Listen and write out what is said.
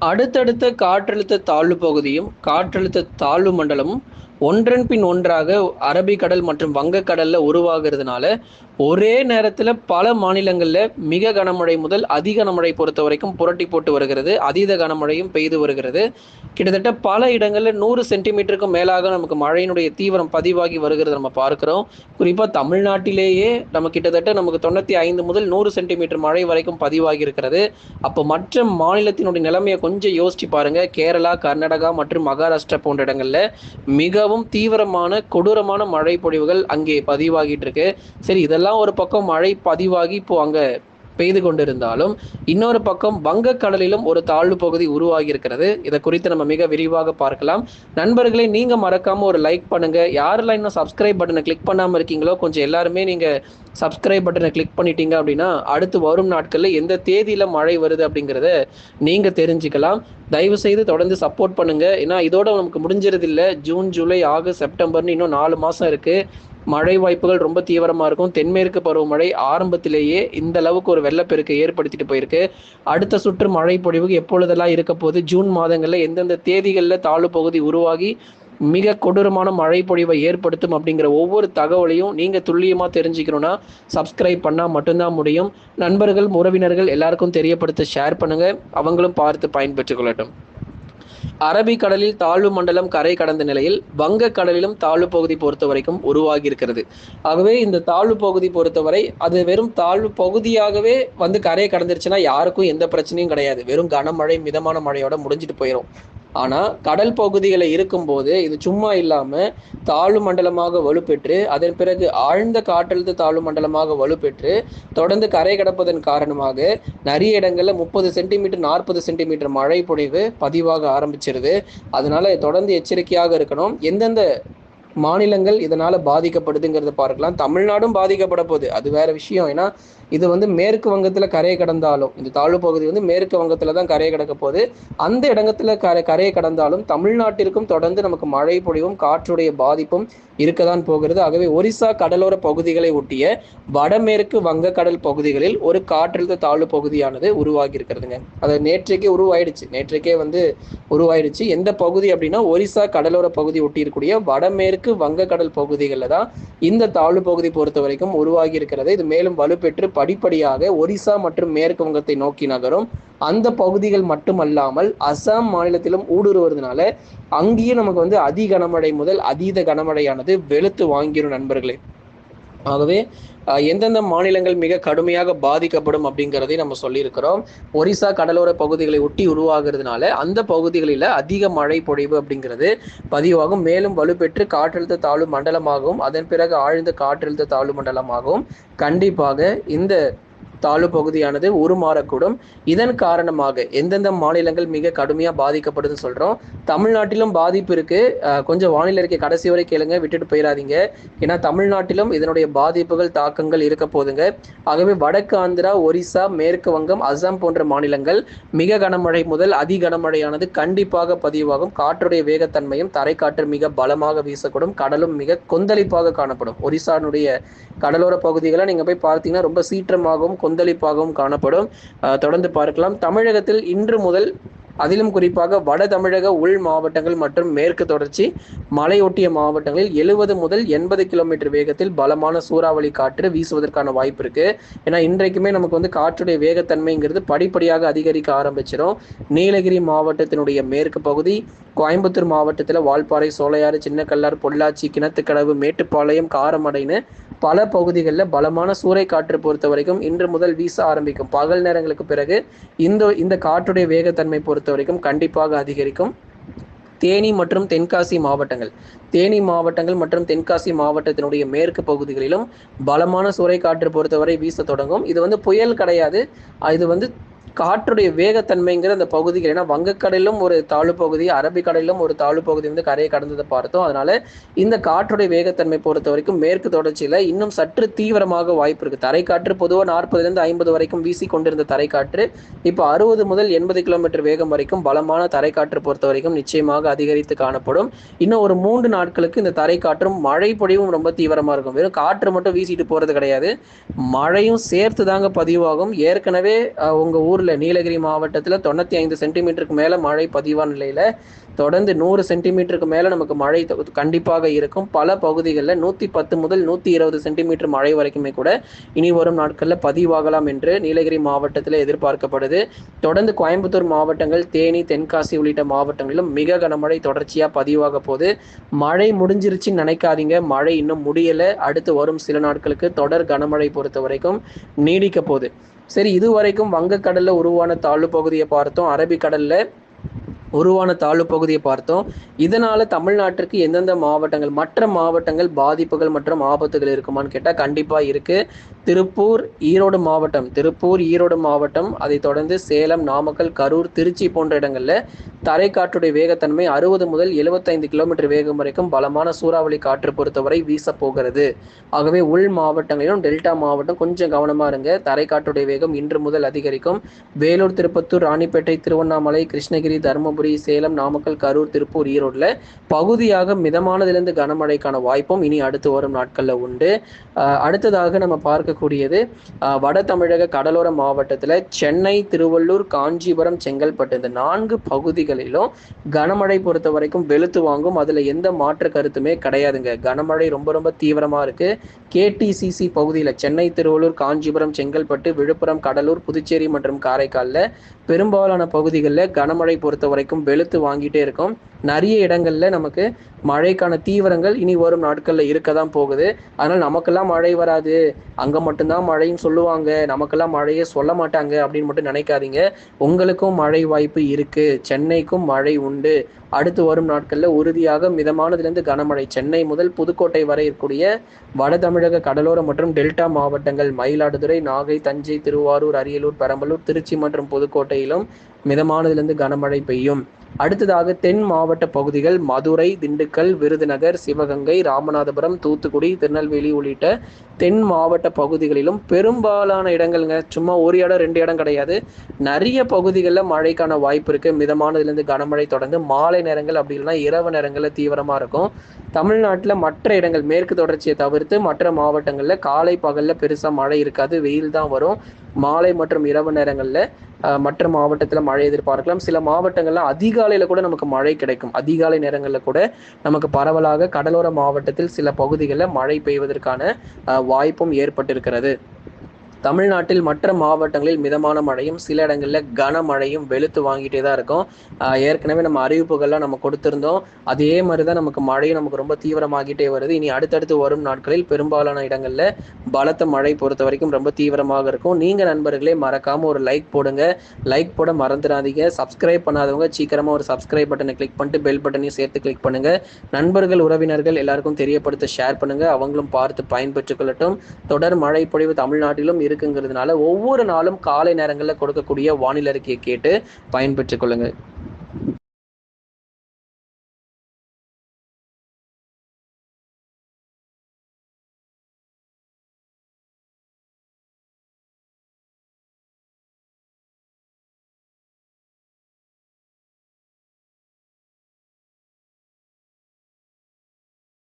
அடுத்தடுத்த காற்றழுத்த தாழ்வு பகுதியும் காற்றழுத்த தாழ்வு மண்டலமும் ஒன்றன் பின் ஒன்றாக அரபிக்கடல் மற்றும் வங்கக்கடல்ல உருவாகிறதுனால ஒரே நேரத்தில் பல மாநிலங்களில் மிக கனமழை முதல் அதி கனமழை பொறுத்த வரைக்கும் புரட்டி போட்டு வருகிறது. அதீத கனமழையும் பெய்து வருகிறது. கிட்டத்தட்ட பல இடங்களில் நூறு சென்டிமீட்டருக்கும் மேலாக நமக்கு மழையினுடைய தீவிரம் பதிவாகி வருகிறது நம்ம பார்க்கிறோம். குறிப்பாக தமிழ்நாட்டிலேயே நம்ம கிட்டத்தட்ட நமக்கு தொண்ணூற்றி ஐந்து முதல் நூறு சென்டிமீட்டர் மழை வரைக்கும் பதிவாகி இருக்கிறது அப்போ மற்ற மாநிலத்தினுடைய நிலைமையை கொஞ்சம் யோசிச்சு பாருங்க. கேரளா கர்நாடகா மற்றும் மகாராஷ்டிரா போன்ற இடங்களில் மிகவும் தீவிரமான கொடூரமான மழை பொழிவுகள் அங்கே பதிவாகிட்டு இருக்கு. சரி இதெல்லாம் ஒரு பக்கம் மழை பதிவாகி இப்போ அங்கே பெய்து கொண்டிருந்தாலும் இன்னொரு பக்கம் வங்கக்கடலிலும் ஒரு தாழ்வு பகுதி உருவாகி இருக்கிறது இதை குறித்து நம்ம மிக விரிவாக பார்க்கலாம். நண்பர்களே நீங்க மறக்காம ஒரு லைக் பண்ணுங்க. யாரெல்லாம் இன்னும் சப்ஸ்கிரைப் பட்டனை கிளிக் பண்ணாம இருக்கீங்களோ கொஞ்சம் எல்லாருமே நீங்க சப்ஸ்கிரைப் பட்டனை கிளிக் பண்ணிட்டீங்க அப்படின்னா அடுத்து வரும் நாட்களில் எந்த தேதியில மழை வருது அப்படிங்கிறத நீங்க தெரிஞ்சுக்கலாம். தயவு செய்து தொடர்ந்து சப்போர்ட் பண்ணுங்க. ஏன்னா இதோட நமக்கு முடிஞ்சிருது இல்லை ஜூன் ஜூலை ஆகஸ்ட் செப்டம்பர்னு இன்னும் நாலு மாசம் இருக்கு. மழை வாய்ப்புகள் ரொம்ப தீவிரமாக இருக்கும். தென்மேற்கு பருவமழை ஆரம்பத்திலேயே இந்த அளவுக்கு ஒரு வெள்ளப்பெருக்கை ஏற்படுத்திட்டு போயிருக்கு. அடுத்த சுற்று மழை பொழிவுக்கு எப்பொழுதெல்லாம் இருக்க போது ஜூன் மாதங்களில் எந்தெந்த தேதிகளில் தாழ்வு பகுதி உருவாகி மிக கொடூரமான மழை பொழிவை ஏற்படுத்தும் அப்படிங்கிற ஒவ்வொரு தகவலையும் நீங்கள் துல்லியமாக தெரிஞ்சுக்கணும்னா சப்ஸ்கிரைப் பண்ணால் மட்டும்தான் முடியும். நண்பர்கள் உறவினர்கள் எல்லாருக்கும் தெரியப்படுத்த ஷேர் பண்ணுங்கள் அவங்களும் பார்த்து பயன்பெற்றுக் கொள்ளட்டும். அரபிக்கடலில் தாழ்வு மண்டலம் கரை கடந்த நிலையில் வங்கக்கடலிலும் தாழ்வு பகுதி பொறுத்த வரைக்கும் உருவாகி இருக்கிறது ஆகவே இந்த தாழ்வு பகுதி பொறுத்தவரை அது வெறும் தாழ்வு பகுதியாகவே வந்து கரையை கடந்துருச்சுன்னா யாருக்கும் எந்த பிரச்சனையும் கிடையாது. வெறும் கனமழை மிதமான மழையோட முடிஞ்சிட்டு போயிடும் ஆனா கடல் பகுதிகளில் இருக்கும்போது இது சும்மா இல்லாம தாழ்வு மண்டலமாக வலுப்பெற்று அதன் பிறகு ஆழ்ந்த காற்றழுத்த தாழ்வு மண்டலமாக வலுப்பெற்று தொடர்ந்து கரை கடப்பதன் காரணமாக நிறைய இடங்கள்ல முப்பது சென்டிமீட்டர் நாற்பது சென்டிமீட்டர் மழை பொழிவு பதிவாக ஆரம்பிச்சிருது. அதனால தொடர்ந்து எச்சரிக்கையாக இருக்கணும். எந்தெந்த மாநிலங்கள் இதனால பாதிக்கப்படுதுங்கிறத பார்க்கலாம். தமிழ்நாடும் பாதிக்கப்பட போகுது. அது வேற விஷயம். ஏன்னா இது வந்து மேற்கு வங்கத்துல கரையை கடந்தாலும் இந்த தாழ்வு பகுதி வந்து மேற்கு வங்கத்துல தான் கரையை கடக்க போகுது. அந்த இடங்கத்தில் கரை கரையை கடந்தாலும் தமிழ்நாட்டிற்கும் தொடர்ந்து நமக்கு மழை பொழிவும் காற்றுடைய பாதிப்பும் இருக்கதான் போகிறது. ஆகவே ஒரிசா கடலோர பகுதிகளை ஒட்டிய வடமேற்கு வங்கக்கடல் பகுதிகளில் ஒரு காற்றழுத்த தாழ்வு பகுதியானது உருவாகி இருக்கிறதுங்க அது நேற்றைக்கே உருவாயிடுச்சு. நேற்றைக்கே வந்து உருவாயிடுச்சு. எந்த பகுதி அப்படின்னா ஒரிசா கடலோர பகுதி ஒட்டி இருக்கக்கூடிய வடமேற்கு வங்கக்கடல் பகுதிகளில் தான் இந்த தாழ்வு பகுதி பொறுத்த வரைக்கும் உருவாகி இருக்கிறது இது மேலும் வலுப்பெற்று படிப்படியாக ஒரிசா மற்றும் மேற்கு வங்கத்தை நோக்கி நகரும். அந்த பகுதிகள் மட்டுமல்லாமல் அசாம் மாநிலத்திலும் ஊடுருவதுனால அங்கேயும் நமக்கு வந்து அதி கனமழை முதல் அதீத கனமழையானது வெளுத்து வாங்கிடும் நண்பர்களே. ஆகவே எந்தெந்த மாநிலங்கள் மிக கடுமையாக பாதிக்கப்படும் அப்படிங்கிறதை நம்ம சொல்லியிருக்கிறோம். ஒரிசா கடலோர பகுதிகளை ஒட்டி உருவாகிறதுனால அந்த பகுதிகளில் அதிக மழை பொழிவு அப்படிங்கிறது பதிவாகும். மேலும் வலுப்பெற்று காற்றழுத்த தாழ்வு மண்டலமாகவும் அதன் பிறகு ஆழ்ந்த காற்றழுத்த தாழ்வு மண்டலமாகவும் கண்டிப்பாக இந்த தாழ்வு பகுதியானது உருமாறக்கூடும். இதன் காரணமாக எந்தெந்த மாநிலங்கள் மிக கடுமையா பாதிக்கப்படுதுன்னு சொல்றோம். தமிழ்நாட்டிலும் பாதிப்பு இருக்கு. கொஞ்சம் வானிலை அறிக்கை கடைசி வரை கேளுங்க விட்டுட்டு போயிடாதீங்க. ஏன்னா தமிழ்நாட்டிலும் இதனுடைய பாதிப்புகள் தாக்கங்கள் இருக்க போதுங்க. ஆகவே வடக்கு ஆந்திரா ஒரிசா மேற்கு வங்கம் அசாம் போன்ற மாநிலங்கள் மிக கனமழை முதல் அதி கனமழையானது கண்டிப்பாக பதிவாகும். காற்றுடைய வேகத்தன்மையும் தரைக்காற்று மிக பலமாக வீசக்கூடும். கடலும் மிக கொந்தளிப்பாக காணப்படும். ஒரிசானுடைய கடலோர பகுதிகளை நீங்க போய் பார்த்தீங்கன்னா ரொம்ப சீற்றமாகவும் கொந்தளிப்பாகவும் காணப்படும். தொடர்ந்து பார்க்கலாம். தமிழகத்தில் இன்று முதல் அதிலும் குறிப்பாக வட தமிழக உள் மாவட்டங்கள் மற்றும் மேற்கு தொடர்ச்சி மலையொட்டிய மாவட்டங்களில் எழுபது முதல் எண்பது கிலோமீட்டர் வேகத்தில் பலமான சூறாவளி காற்று வீசுவதற்கான வாய்ப்பு இருக்கு. ஏன்னா இன்றைக்குமே நமக்கு வந்து காற்றுடைய வேகத்தன்மைங்கிறது படிப்படியாக அதிகரிக்க ஆரம்பிச்சிடும் நீலகிரி மாவட்டத்தினுடைய மேற்கு பகுதி கோயம்புத்தூர் மாவட்டத்தில் வால்பாறை சோலையாறு சின்னக்கல்லார் பொள்ளாச்சி கிணத்துக்கடவு மேட்டுப்பாளையம் காரமடைன்னு பல பகுதிகளில் பலமான சூறை காற்று பொறுத்த வரைக்கும் இன்று முதல் வீச ஆரம்பிக்கும். பகல் நேரங்களுக்கு பிறகு இந்த இந்த காற்றுடைய வேகத்தன்மை பொறுத்த வரைக்கும் கண்டிப்பாக அதிகரிக்கும். தேனி மற்றும் தென்காசி மாவட்டங்கள். தேனி மாவட்டங்கள் மற்றும் தென்காசி மாவட்டத்தினுடைய மேற்கு பகுதிகளிலும் பலமான சூறைக்காற்று பொறுத்தவரை வீச தொடங்கும். இது வந்து புயல் கிடையாது. இது வந்து காற்றுடைய வேகத்தன்மைங்கிற அந்த பகுதிகள் ஏன்னா வங்கக்கடலிலும் ஒரு தாழ்வு பகுதி அரபிக்கடலிலும் ஒரு தாழ்வு பகுதி வந்து கரையை கடந்ததை பார்த்தோம். அதனால இந்த காற்றுடைய வேகத்தன்மை பொறுத்த வரைக்கும் மேற்கு தொடர்ச்சியில இன்னும் சற்று தீவிரமாக வாய்ப்பு இருக்கு. தரைக்காற்று பொதுவாக நாற்பதுலேருந்து ஐம்பது வரைக்கும் வீசி கொண்டிருந்த தரைக்காற்று இப்போ அறுபது முதல் எண்பது கிலோமீட்டர் வேகம் வரைக்கும் பலமான தரைக்காற்று பொறுத்த வரைக்கும் நிச்சயமாக அதிகரித்து காணப்படும். இன்னும் ஒரு மூன்று நாட்களுக்கு இந்த தரைக்காற்றும் மழை பொழிவும் ரொம்ப தீவிரமா இருக்கும். வெறும் காற்று மட்டும் வீசிட்டு போறது கிடையாது. மழையும் சேர்த்து தாங்க பதிவாகும். ஏற்கனவே உங்க ஊர்ல ஊர்ல நீலகிரி மாவட்டத்துல தொண்ணூத்தி ஐந்து சென்டிமீட்டருக்கு மேல மழை பதிவான நிலையில தொடர்ந்து நூறு சென்டிமீட்டருக்கு மேல நமக்கு மழை கண்டிப்பாக இருக்கும். பல பகுதிகளில் நூத்தி பத்து முதல் நூத்தி இருபது சென்டிமீட்டர் மழை வரைக்குமே கூட இனி வரும் நாட்கள்ல பதிவாகலாம் என்று நீலகிரி மாவட்டத்தில் எதிர்பார்க்கப்படுது. தொடர்ந்து கோயம்புத்தூர் மாவட்டங்கள் தேனி தென்காசி உள்ளிட்ட மாவட்டங்களிலும் மிக கனமழை தொடர்ச்சியா பதிவாக போகுது மழை முடிஞ்சிருச்சுன்னு நினைக்காதீங்க. மழை இன்னும் முடியல. அடுத்து வரும் சில நாட்களுக்கு தொடர் கனமழை பொறுத்த வரைக்கும் நீடிக்க போகுது. சரி இது வரைக்கும் வங்கக்கடல்ல உருவான தாழ்வு பகுதியை பார்த்தோம். அரபிக்கடல்ல உருவான தாழ்வு பகுதியை பார்த்தோம். இதனால தமிழ்நாட்டிற்கு எந்தெந்த மாவட்டங்கள் மற்ற மாவட்டங்கள் பாதிப்புகள் மற்றும் ஆபத்துகள் இருக்குமான்னு கேட்டால் கண்டிப்பாக இருக்கு. திருப்பூர் ஈரோடு மாவட்டம். திருப்பூர் ஈரோடு மாவட்டம். அதைத் தொடர்ந்து சேலம் நாமக்கல் கரூர் திருச்சி போன்ற இடங்களில் தரைக்காற்றுடைய வேகத்தன்மை அறுபது முதல் எழுபத்தைந்து கிலோமீட்டர் வேகம் வரைக்கும் பலமான சூறாவளி காற்று பொறுத்தவரை வீசப்போகிறது ஆகவே உள் மாவட்டங்களிலும் டெல்டா மாவட்டம் கொஞ்சம் கவனமா இருங்க. தரைக்காற்றுடைய வேகம் இன்று முதல் அதிகரிக்கும். வேலூர் திருப்பத்தூர் ராணிப்பேட்டை திருவண்ணாமலை கிருஷ்ணகிரி தருமபுரி சேலம் நாமக்கல் கரூர் திருப்பூர் ஈரோடில் பகுதியாக மிதமானதிலிருந்து கனமழைக்கான வாய்ப்பும் இனி அடுத்து வரும் நாட்களில் உண்டு. அடுத்ததாக நம்ம பார்க்க ஆஹ் வட தமிழக கடலோர மாவட்டத்தில் சென்னை திருவள்ளூர் காஞ்சிபுரம் செங்கல்பட்டு இந்த நான்கு பகுதிகளிலும் கனமழை பொறுத்த வரைக்கும் வெளுத்து வாங்கும். அதில் எந்த மாற்று கருத்துமே கிடையாதுங்க. கனமழை ரொம்ப ரொம்ப தீவிரமாக இருக்குது கேடிசிசி பகுதியில் சென்னை திருவள்ளூர் காஞ்சிபுரம் செங்கல்பட்டு விழுப்புரம் கடலூர் புதுச்சேரி மற்றும் காரைக்காலில் பெரும்பாலான பகுதிகளில் கனமழை பொறுத்த வரைக்கும் வெளுத்து வாங்கிட்டே இருக்கும். நிறைய இடங்கள்ல நமக்கு மழைக்கான தீவிரங்கள் இனி வரும் நாட்களில் இருக்க தான் போகுது. அதனால் நமக்கெல்லாம் மழை வராது. அங்கே மட்டும்தான் மழைன்னு சொல்லுவாங்க. நமக்கெல்லாம் மழையே சொல்ல மாட்டாங்க அப்படின்னு மட்டும் நினைக்காதீங்க. உங்களுக்கும் மழை வாய்ப்பு இருக்குது சென்னைக்கும் மழை உண்டு. அடுத்து வரும் நாட்களில் உறுதியாக மிதமானதுலேருந்து கனமழை. சென்னை முதல் புதுக்கோட்டை வரை இருக்கக்கூடிய வட தமிழக கடலோர மற்றும் டெல்டா மாவட்டங்கள் மயிலாடுதுறை நாகை தஞ்சை திருவாரூர் அரியலூர் பெரம்பலூர் திருச்சி மற்றும் புதுக்கோட்டையிலும் மிதமானதுலேருந்து கனமழை பெய்யும். அடுத்ததாக தென் மாவட்ட பகுதிகள் மதுரை திண்டுக்கல் விருதுநகர் சிவகங்கை ராமநாதபுரம் தூத்துக்குடி திருநெல்வேலி உள்ளிட்ட தென் மாவட்ட பகுதிகளிலும் பெரும்பாலான இடங்கள்ங்க. சும்மா ஒரு இடம் ரெண்டு இடம் கிடையாது. நிறைய பகுதிகளில் மழைக்கான வாய்ப்பு இருக்கு. மிதமானதுலேருந்து கனமழை தொடர்ந்து மாலை நேரங்கள் அப்படி இல்லைன்னா இரவு நேரங்களில் தீவிரமாக இருக்கும். தமிழ்நாட்டில் மற்ற இடங்கள் மேற்கு தொடர்ச்சியை தவிர்த்து மற்ற மாவட்டங்களில் காலை பகலில் பெருசாக மழை இருக்காது. வெயில் தான் வரும். மாலை மற்றும் இரவு நேரங்களில் மற்ற மாவட்டத்தில் மழை எதிர்பார்க்கலாம். சில மாவட்டங்களில் அதிகாலையில் கூட நமக்கு மழை கிடைக்கும். அதிகாலை நேரங்களில் கூட நமக்கு பரவலாக கடலோர மாவட்டத்தில் சில பகுதிகளில் மழை பெய்வதற்கான அஹ், வாய்ப்பும் ஏற்பட்டிருக்கிறது. தமிழ்நாட்டில் மற்ற மாவட்டங்களில் மிதமான மழையும் சில இடங்களில் கனமழையும் வெளுத்து வாங்கிட்டே தான் இருக்கும். ஏற்கனவே நம்ம அறிவிப்புகள்லாம் நம்ம கொடுத்துருந்தோம். அதே மாதிரி தான் நமக்கு மழையும் நமக்கு ரொம்ப தீவிரமாகிட்டே வருது. இனி அடுத்தடுத்து வரும் நாட்களில் பெரும்பாலான இடங்களில் பலத்த மழை பொறுத்த வரைக்கும் ரொம்ப தீவிரமாக இருக்கும். நீங்கள் நண்பர்களே மறக்காமல் ஒரு லைக் போடுங்க. லைக் போட மறந்துடாதீங்க. சப்ஸ்கிரைப் பண்ணாதவங்க சீக்கிரமாக ஒரு சப்ஸ்கிரைப் பட்டனை கிளிக் பண்ணிட்டு பெல் பட்டனையும் சேர்த்து கிளிக் பண்ணுங்கள் நண்பர்கள் உறவினர்கள் எல்லாருக்கும் தெரியப்படுத்த ஷேர் பண்ணுங்கள் அவங்களும் பார்த்து பயன்பெற்றுக் கொள்ளட்டும். தொடர் மழை பொழிவு தமிழ்நாட்டிலும் இருக்குங்கிறதுனால ஒவ்வொரு நாளும் காலை நேரங்களில் கொடுக்கக்கூடிய வானிலை அறிக்கையை கேட்டு பயன்பெற்றுக் கொள்ளுங்கள்.